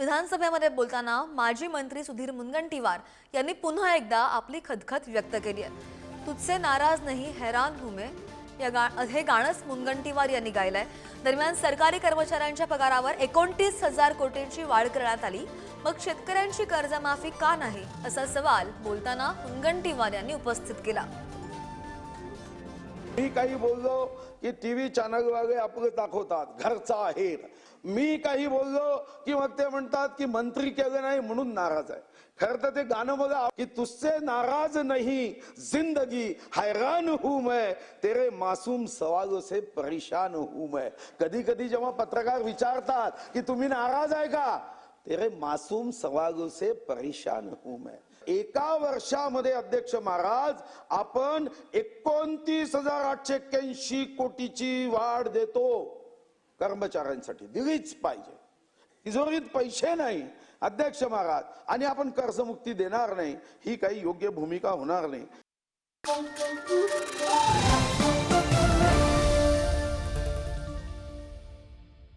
विधानसभेमध्ये बोलताना माजी मंत्री सुधीर मुनगंटीवार यांनी पुन्हा एकदा आपली खदखद व्यक्त केली आहे. तुझसे नाराज नाही हैरान हूं या गा हे गाणंच मुनगंटीवार यांनी गायलंय. दरम्यान सरकारी कर्मचाऱ्यांच्या पगारावर एकोणतीस हजार कोटींची वाढ करण्यात आली. मग शेतकऱ्यांची कर्जमाफी का नाही असा सवाल बोलताना मुनगंटीवार यांनी उपस्थित केला. मी काही बोललो की टी टीव्ही चॅनलवाले आपलं दाखवतात घरचा आहेर. मी काही बोललो की मग ते म्हणतात की मंत्री केलं नाही म्हणून नाराज आहे. खर तर ते गाणं बघा की तुझसे नाराज नाही जिंदगी हैरान हू मैं तेरे मासूम सवालों से परेशान हू मैं. कधी कधी जेव्हा पत्रकार विचारतात की तुम्ही नाराज आहे का? तेरे मासूम सवालों से परेशान हूं मैं। एका वर्षामध्ये अध्यक्ष महाराज आपण एकोणतीस हजार आठशे एक्क्याऐंशी कोटीची वाढ देतो. कर्मचाऱ्यांसाठी दिलीच पाहिजे. तिजोरीत पैसे नाही अध्यक्ष महाराज. आणि आपण कर्जमुक्ती देणार नाही ही काही योग्य भूमिका होणार नाही.